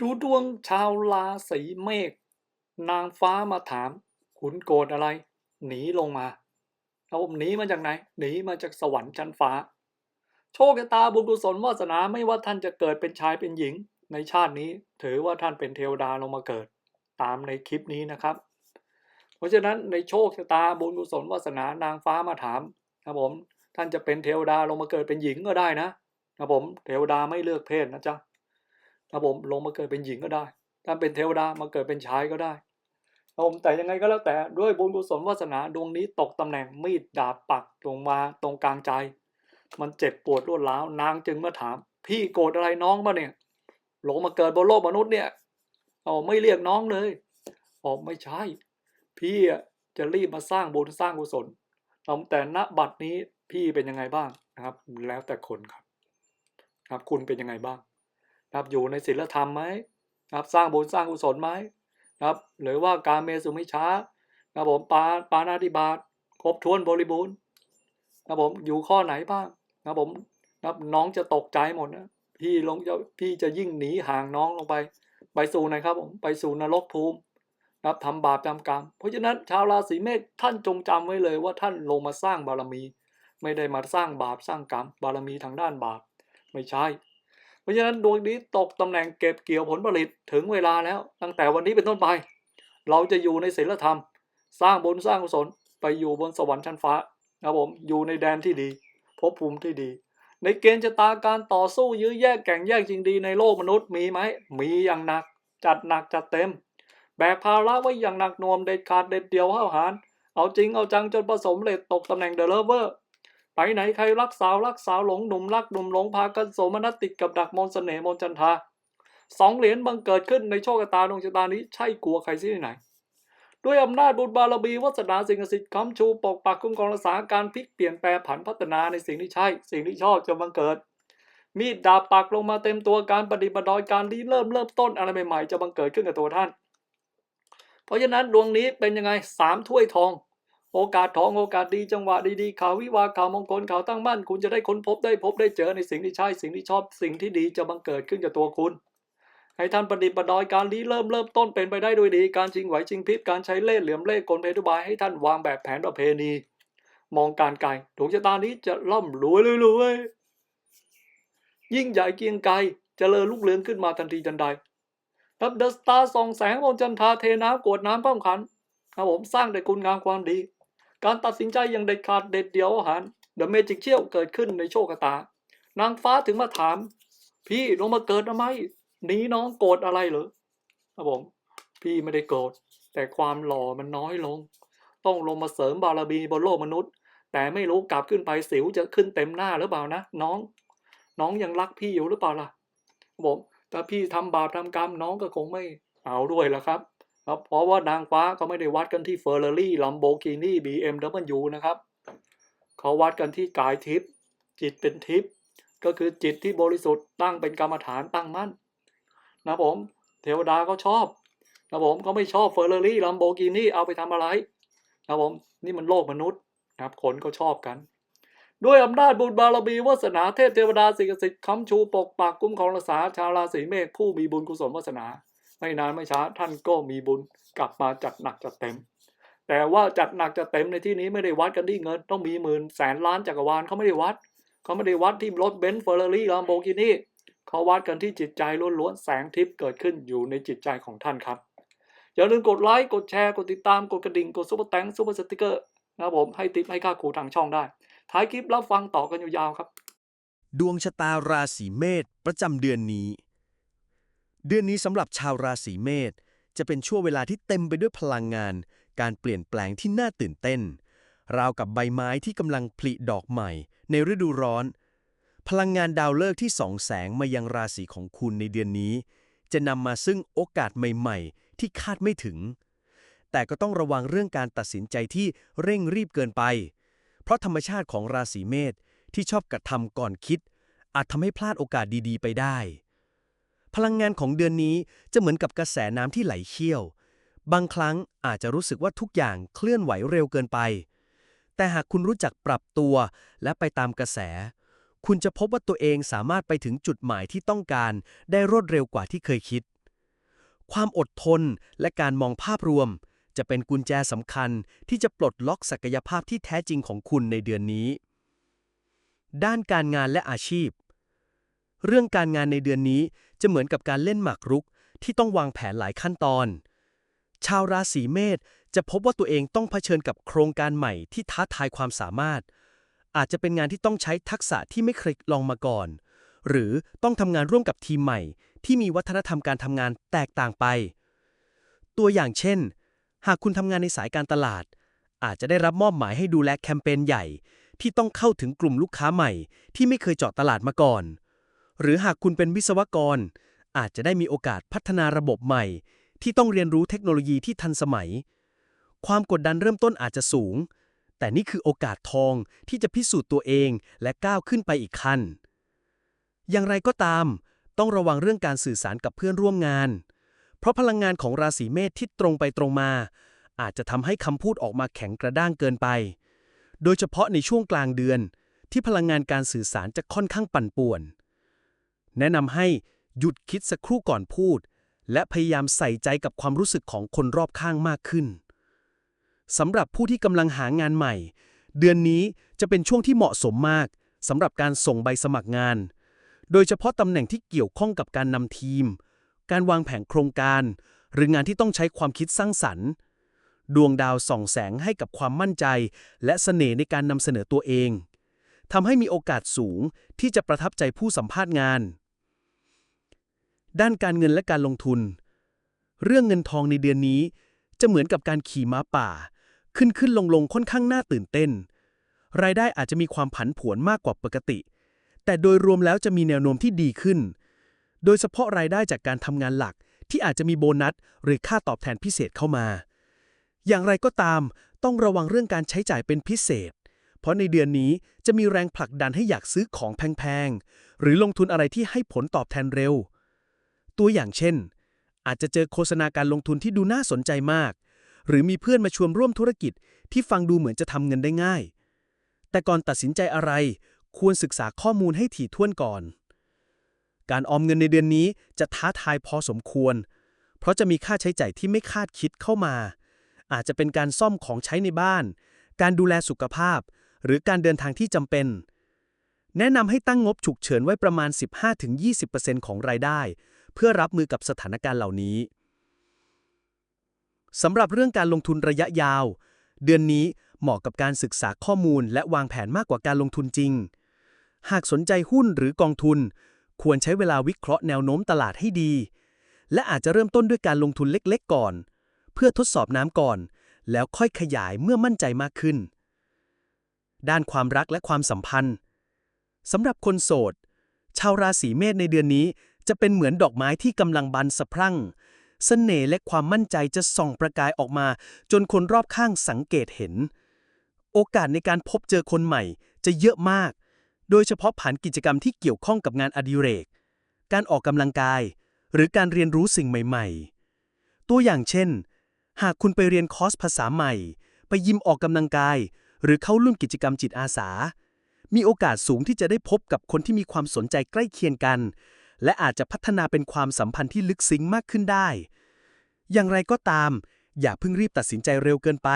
ดูดวงชาวราศีเมษนางฟ้ามาถามคุณโกรธอะไร หนีลงมาเอาผมหนีมาจากไหน หนีมาจากสวรรค์ชั้นฟ้า โชคชะตาบุญกุศลวาสนาไม่ว่าท่านจะเกิดเป็นชายเป็นหญิง ในชาตินี้ถือว่าท่านเป็นเทวดาลงมาเกิด ตามในคลิปนี้นะครับ เพราะฉะนั้นในโชคชะตาบุญกุศลวาสนานางฟ้ามาถามครับผม ท่านจะเป็นเทวดาลงมาเกิดเป็นหญิงก็ได้นะครับผม เทวดาไม่เลือกเพศนะจ๊ะ ครับผมลงมาเกิดเป็นหญิงก็ได้ท่าเป็นเทวดามาเกิดเป็นชายก็ได้ผมแต่ยังไงก็แล้วแต่ด้วยบุญกุศลวาสนาดวงนี้ตกตำแหน่งมีดดาบปักลงมาตรงกลางใจ มันเจ็บปวดรวดร้าวนางจึงมาถาม พี่โกรธอะไรน้องปะเนี่ยลงมาเกิดบนโลกมนุษย์เนี่ยเอาไม่เรียกน้องเลยบอไม่ใช่ พี่จะรีบมาสร้างบุญสร้างกุศลแต่ณบัดนี้พี่เป็นยังไงบ้างนะครับ แล้วแต่คนครับ ครับคุณเป็นยังไงบ้าง ครับอยู่ในศีลธรรมไหมครับสร้างบุญสร้างกุศลไหมนะครับหรือว่าการเมสุมิช้าครับผมปาปานาติบาตครบถ้วนบริบูรณ์ครับผมอยู่ข้อไหนบ้างครับผมครับน้องจะตกใจหมดนะพี่ลงจะพี่จะยิ่งหนีห่างน้องลงไป ไปสู่ไหนครับผมไปสู่นรกภูมิครับทำบาปจำกรรม เพราะฉะนั้นชาวราศีเมษท่านจงจำไว้เลยว่าท่านลงมาสร้างบารมี ไม่ได้มาสร้างบาปสร้างกรรม บารมีทางด้านบาป ไม่ใช่ ราะฉะนั้นดวงนี้ตกตำแหน่งเก็บเกี่ยวผลผลิตถึงเวลาแล้ว ตั้งแต่วันนี้เป็นต้นไป เราจะอยู่ในศีลธรรม สร้างบุญสร้างกุศลไปอยู่บนสวรรค์ชั้นฟ้าครับผมอยู่ในแดนที่ดีภพภูมิที่ดี ในเกณฑ์ชะตาการต่อสู้ยื้อแยกแก่งแยกจริงดีในโลกมนุษย์มีไหมมีอย่างหนัก จัดหนักจัดเต็ม แบกภาระไว้อย่างหนักหน่วงเด็ดขาดเด็ดเดียวห้าวหาญเอาจริงเอาจังจนผสมเลตตกตำแหน่งเดลเวอร์ ไปไหนใครรักสาวรักสาวหลงหนุ่มรักหนุ่มหลงพากันโสมนัสติดกับดักมนต์เสน่ห์มนจันทาสองเหรียญบังเกิดขึ้นในโชคชะตาดวงชะตานี้ใช่กลัวใครที่ไหน ด้วยอำนาจบุญบารมีวัสนาสิ่งศักดิ์สิทธิ์คำชูปกปักคุ้มครองรักษาการพลิกเปลี่ยนแปลผันพัฒนาในสิ่งที่ใช่ สิ่งที่ชอบจะบังเกิด มีดดาบปักลงมาเต็มตัวการปฏิบัติดอยการรีเริ่มเริ่มต้นอะไรใหม่ๆจะบังเกิดขึ้นกับตัวท่าน เพราะฉะนั้นดวงนี้เป็นยังไงสามถ้วยทอง โอกาสทองโอกาสดีจังหวะดีๆข่าววิวาข่าวมงคลข่าวตั้งมั่น คุณจะได้ค้นพบได้พบได้เจอในสิ่งที่ใช่สิ่งที่ชอบสิ่งที่ดีจะบังเกิดขึ้นกับตัวคุณ ให้ท่านประดิษฐ์ประดอยการรีเริ่มเริ่มต้นเป็นไปได้ด้วยดี การชิงไหวชิงพริบการใช้เล่ห์เหลี่ยมเล่ห์กลเพทุบายให้ท่านวางแบบแผนประเพณี มองการไกลดวงชะตานี้จะร่ำรวยรวยยิ่งใหญ่เกียงไกรเจริญลุกเรืองขึ้นมาทันทีทันใดครับเดอะสตาร์ส่องแสงบนจันทาเทน้ำกวดน้ำเพิ่มขันครับผมสร้างแต่คุณงามความดี การตัดสินใจอย่างเด็ดขาดเด็ดเดี่ยวอาหารเดอะเมจิกเชี่ยวเกิดขึ้นในโชคชะตา นางฟ้าถึงมาถาม พี่ลงมาเกิดทำไมหนีน้องโกรธอะไรเหรอครับผม พี่ไม่ได้โกรธแต่ความหล่อมันน้อยลง ต้องลงมาเสริมบารมีบนโลกมนุษย์ แต่ไม่รู้กลับขึ้นไปสิวจะขึ้นเต็มหน้าหรือเปล่านะน้อง น้องยังรักพี่อยู่หรือเปล่าล่ะครับผมถ้าพี่ทำบาปทำกรรมน้องก็คงไม่เอาด้วยละครับ ครับเพราะว่านางฟ้าเขาไม่ได้วัดกันที่เฟอร์รารี่ลัมโบกินี่บีเอ็มดับเบิลยูนะครับเขาวัดกันที่กายทิพย์จิตเป็นทิพย์ก็คือจิตที่บริสุทธิ์ตั้งเป็นกรรมฐานตั้งมั่นนะผมเทวดาก็ชอบนะผมก็ไม่ชอบเฟอร์รารี่ลัมโบกินี่เอาไปทำอะไรนะผมนี่มันโลกมนุษย์นะครับคนก็ชอบกัน ด้วยอำนาจบุญบารมีวาสนาเทพเทวดาสิ่งศักดิ์สิทธิ์ค้ำชูปกปักคุ้มครองรักษาชาวราศีเมษผู้มีบุญกุศลวาสนา ไม่นานไม่ช้าท่านก็มีบุญกลับมาจัดหนักจัดเต็ม แต่ว่าจัดหนักจัดเต็มในที่นี้ไม่ได้วัดกันที่เงิน ต้องมีหมื่นแสนล้านจักรวาลเขาไม่ได้วัดเขาไม่ได้วัดที่รถเบนซ์เฟอร์รารี่ลัมโบกินีเขาวัดกันที่จิตใจล้วนๆแสงทิพย์เกิดขึ้นอยู่ในจิตใจของท่านครับ อย่าลืมกดไลค์กดแชร์กดติดตามกดกระดิ่งกดซุปเปอร์แตงซุปเปอร์สติกเกอร์นะครับผมให้ติปให้ค่าครูทางช่องได้ ท้ายคลิปรับฟังต่อกันยาวๆครับ ดวงชะตาราศีเมษประจำเดือนนี้ เดือนนี้สำหรับชาวราศีเมษจะเป็นช่วงเวลาที่เต็มไปด้วยพลังงาน การเปลี่ยนแปลงที่น่าตื่นเต้น ราวกับใบไม้ที่กำลังผลิดอกใหม่ ในฤดูร้อน พลังงานดาวฤกษ์ที่ส่องแสงมายังราศีของคุณในเดือนนี้ จะนำมาซึ่งโอกาสใหม่ๆ ที่คาดไม่ถึง แต่ก็ต้องระวังเรื่องการตัดสินใจที่เร่งรีบเกินไป เพราะธรรมชาติของราศีเมษที่ชอบกระทำก่อนคิด อาจทำให้พลาดโอกาสดีๆ ไปได้ ลังงานของเดือนนี้จะเหมือนกับกระแสน้ำที่ไหลเชี่ยว บางครั้งอาจจะรู้สึกว่าทุกอย่างเคลื่อนไหวเร็วเกินไป แต่หากคุณรู้จักปรับตัวและไปตามกระแส คุณจะพบว่าตัวเองสามารถไปถึงจุดหมายที่ต้องการได้รวดเร็วกว่าที่เคยคิด ความอดทนและการมองภาพรวม จะเป็นกุญแจสำคัญที่จะปลดล็อกศักยภาพที่แท้จริงของคุณในเดือนนี้ ด้านการงานและอาชีพ เรื่องการงานในเดือนนี้จะเหมือนกับการเล่นหมากรุกที่ต้องวางแผนหลายขั้นตอน ชาวราศีเมษจะพบว่าตัวเองต้องเผชิญกับโครงการใหม่ที่ท้าทายความสามารถ อาจจะเป็นงานที่ต้องใช้ทักษะที่ไม่เคยลองมาก่อน หรือต้องทำงานร่วมกับทีมใหม่ ที่มีวัฒนธรรมการทำงานแตกต่างไป ตัวอย่างเช่น หากคุณทำงานในสายการตลาด อาจจะได้รับมอบหมายให้ดูแลแคมเปญใหญ่ ที่ต้องเข้าถึงกลุ่มลูกค้าใหม่ ที่ไม่เคยเจาะตลาดมาก่อน หรือหากคุณเป็นวิศวกร อาจจะได้มีโอกาสพัฒนาระบบใหม่ ที่ต้องเรียนรู้เทคโนโลยีที่ทันสมัย ความกดดันเริ่มต้นอาจจะสูง แต่นี่คือโอกาสทองที่จะพิสูจน์ตัวเองและก้าวขึ้นไปอีกขั้น อย่างไรก็ตาม ต้องระวังเรื่องการสื่อสารกับเพื่อนร่วมงาน เพราะพลังงานของราศีเมษที่ตรงไปตรงมา อาจจะทำให้คำพูดออกมาแข็งกระด้างเกินไป โดยเฉพาะในช่วงกลางเดือนที่พลังงานการสื่อสารจะค่อนข้างปั่นป่วน แนะนำให้หยุดคิดสักครู่ก่อนพูด และพยายามใส่ใจกับความรู้สึกของคนรอบข้างมากขึ้นสำหรับผู้ที่กำลังหางานใหม่ เดือนนี้จะเป็นช่วงที่เหมาะสมมากสำหรับการส่งใบสมัครงาน โดยเฉพาะตำแหน่งที่เกี่ยวข้องกับการนำทีม การวางแผนโครงการ หรืองานที่ต้องใช้ความคิดสร้างสรรค์ ดวงดาวส่องแสงให้กับความมั่นใจ และเสน่ห์ในการนำเสนอตัวเอง ทำให้มีโอกาสสูงที่จะประทับใจผู้สัมภาษณ์งาน ด้านการเงินและการลงทุน เรื่องเงินทองในเดือนนี้ จะเหมือนกับการขี่ม้าป่า ขึ้นขึ้นลงลงค่อนข้างน่าตื่นเต้น รายได้อาจจะมีความผันผวนมากกว่าปกติ แต่โดยรวมแล้วจะมีแนวโน้มที่ดีขึ้น โดยเฉพาะรายได้จากการทำงานหลักที่อาจจะมีโบนัสหรือค่าตอบแทนพิเศษเข้ามา อย่างไรก็ตาม ต้องระวังเรื่องการใช้จ่ายเป็นพิเศษ เพราะในเดือนนี้จะมีแรงผลักดันให้อยากซื้อของแพงๆ หรือลงทุนอะไรที่ให้ผลตอบแทนเร็ว ตัวอย่างเช่น อาจจะเจอโฆษณาการลงทุนที่ดูน่าสนใจมาก หรือมีเพื่อนมาชวนร่วมธุรกิจที่ฟังดูเหมือนจะทำเงินได้ง่าย แต่ก่อนตัดสินใจอะไร ควรศึกษาข้อมูลให้ถี่ถ้วนก่อน การออมเงินในเดือนนี้จะท้าทายพอสมควร เพราะจะมีค่าใช้จ่ายที่ไม่คาดคิดเข้ามา อาจจะเป็นการซ่อมของใช้ในบ้าน การดูแลสุขภาพ หรือการเดินทางที่จำเป็น แนะนำให้ตั้งงบฉุกเฉินไว้ประมาณ 15-20%ของรายได้ เพื่อรับมือกับสถานการณ์เหล่านี้สำหรับเรื่องการลงทุนระยะยาว เดือนนี้เหมาะกับการศึกษาข้อมูลและวางแผนมากกว่าการลงทุนจริง หากสนใจหุ้นหรือกองทุน ควรใช้เวลาวิเคราะห์แนวโน้มตลาดให้ดี และอาจจะเริ่มต้นด้วยการลงทุนเล็กๆ ก่อน เพื่อทดสอบน้ำก่อน แล้วค่อยขยายเมื่อมั่นใจมากขึ้น ด้านความรักและความสัมพันธ์สำหรับคนโสด ชาวราศีเมษในเดือนนี้จะเป็นเหมือนดอกไม้ที่กำลังบานสะพรั่งเสน่ห์และความมั่นใจจะส่องประกายออกมา จนคนรอบข้างสังเกตเห็น โอกาสในการพบเจอคนใหม่จะเยอะมาก โดยเฉพาะผ่านกิจกรรมที่เกี่ยวข้องกับงานอดิเรก การออกกำลังกาย หรือการเรียนรู้สิ่งใหม่ ๆ ตัวอย่างเช่น หากคุณไปเรียนคอร์สภาษาใหม่ ไปยิมออกกำลังกาย หรือเข้าร่วมกิจกรรมจิตอาสา มีโอกาสสูงที่จะได้พบกับคนที่มีความสนใจใกล้เคียงกัน และอาจจะพัฒนาเป็นความสัมพันธ์ที่ลึกซึ้งมากขึ้นได้ อย่างไรก็ตาม อย่าเพิ่งรีบตัดสินใจเร็วเกินไป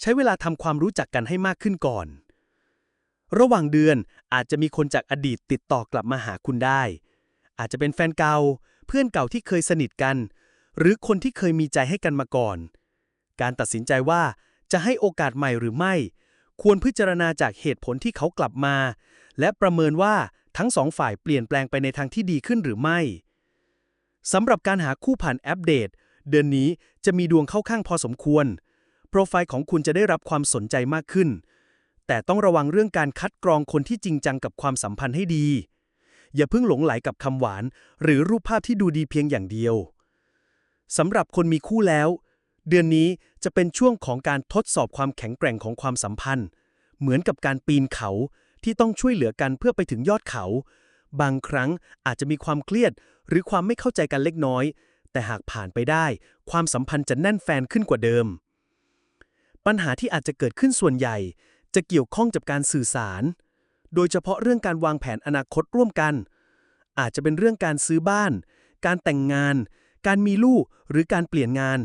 ใช้เวลาทำความรู้จักกันให้มากขึ้นก่อน ระหว่างเดือนอาจจะมีคนจากอดีตติดต่อกลับมาหาคุณได้ อาจจะเป็นแฟนเก่า เพื่อนเก่าที่เคยสนิทกัน หรือคนที่เคยมีใจให้กันมาก่อน การตัดสินใจว่าจะให้โอกาสใหม่หรือไม่ ควรพิจารณาจากเหตุผลที่เขากลับมา และประเมินว่าทั้งสองฝ่ายเปลี่ยนแปลงไปในทางที่ดีขึ้นหรือไม่สำหรับการหาคู่ผ่านแอปเดต เดือนนี้จะมีดวงเข้าข้างพอสมควร โปรไฟล์ของคุณจะได้รับความสนใจมากขึ้น แต่ต้องระวังเรื่องการคัดกรองคนที่จริงจังกับความสัมพันธ์ให้ดี อย่าเพิ่งหลงไหลกับคำหวาน หรือรูปภาพที่ดูดีเพียงอย่างเดียวสำหรับคนมีคู่แล้ว เดือนนี้จะเป็นช่วงของการทดสอบความแข็งแกร่งของความสัมพันธ์ เหมือนกับการปีนเขาที่ต้องช่วยเหลือกันเพื่อไปถึงยอดเขา บางครั้งอาจจะมีความเครียด หรือความไม่เข้าใจกันเล็กน้อย แต่หากผ่านไปได้ ความสัมพันธ์จะแน่นแฟนขึ้นกว่าเดิม ปัญหาที่อาจจะเกิดขึ้นส่วนใหญ่ จะเกี่ยวข้องกับการสื่อสาร โดยเฉพาะเรื่องการวางแผนอนาคตร่วมกัน อาจจะเป็นเรื่องการซื้อบ้าน การแต่งงาน การมีลูกหรือการเปลี่ยนงาน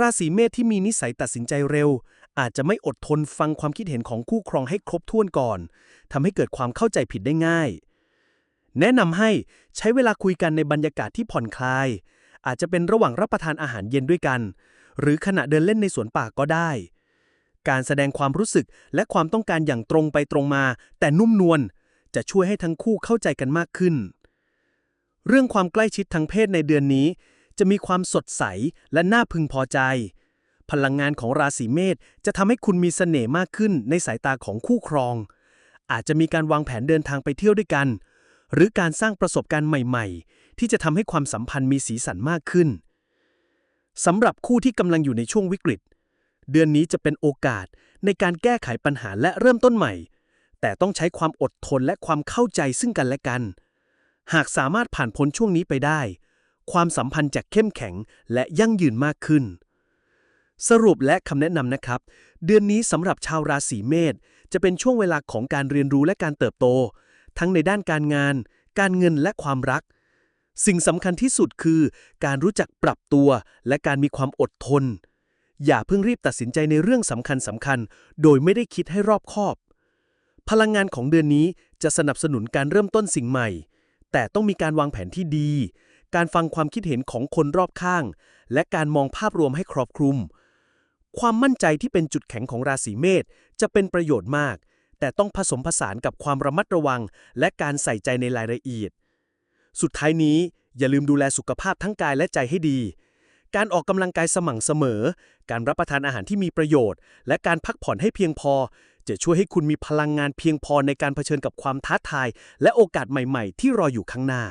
ราศีเมษที่มีนิสัยตัดสินใจเร็ว อาจจะไม่อดทนฟังความคิดเห็นของคู่ครองให้ครบถ้วนก่อนทำให้เกิดความเข้าใจผิดได้ง่าย แนะนำให้ใช้เวลาคุยกันในบรรยากาศที่ผ่อนคลาย อาจจะเป็นระหว่างรับประทานอาหารเย็นด้วยกัน หรือขณะเดินเล่นในสวนป่าก็ได้ การแสดงความรู้สึกและความต้องการอย่างตรงไปตรงมา แต่นุ่มนวลจะช่วยให้ทั้งคู่เข้าใจกันมากขึ้น เรื่องความใกล้ชิดทางเพศในเดือนนี้ จะมีความสดใสและน่าพึงพอใจ พลังงานของราศีเมษจะทำให้คุณมีเสน่ห์มากขึ้นในสายตาของคู่ครอง อาจจะมีการวางแผนเดินทางไปเที่ยวด้วยกัน หรือการสร้างประสบการณ์ใหม่ๆ ที่จะทำให้ความสัมพันธ์มีสีสันมากขึ้นสำหรับคู่ที่กำลังอยู่ในช่วงวิกฤต เดือนนี้จะเป็นโอกาสในการแก้ไขปัญหาและเริ่มต้นใหม่ แต่ต้องใช้ความอดทนและความเข้าใจซึ่งกันและกัน หากสามารถผ่านพ้นช่วงนี้ไปได้ ความสัมพันธ์จะเข้มแข็งและยั่งยืนมากขึ้น สรุปและคำแนะนำนะครับ เดือนนี้สำหรับชาวราศีเมษจะเป็นช่วงเวลาของการเรียนรู้และการเติบโต ทั้งในด้านการงาน การเงินและความรัก สิ่งสำคัญที่สุดคือ การรู้จักปรับตัวและการมีความอดทน อย่าเพิ่งรีบตัดสินใจในเรื่องสำคัญสำคัญๆโดยไม่ได้คิดให้รอบคอบ พลังงานของเดือนนี้จะสนับสนุนการเริ่มต้นสิ่งใหม่ แต่ต้องมีการวางแผนที่ดี การฟังความคิดเห็นของคนรอบข้าง และการมองภาพรวมให้ครอบคลุม ความมั่นใจที่เป็นจุดแข็งของราศีเมษจะเป็นประโยชน์มาก แต่ต้องผสมผสานกับความระมัดระวัง และการใส่ใจในรายละเอียด สุดท้ายนี้อย่าลืมดูแลสุขภาพทั้งกายและใจให้ดี การออกกำลังกายสม่ำเสมอ การรับประทานอาหารที่มีประโยชน์ และการพักผ่อนให้เพียงพอ จะช่วยให้คุณมีพลังงานเพียงพอในการเผชิญกับความท้าทาย และโอกาสใหม่ ๆ ที่รออยู่ข้างหน้า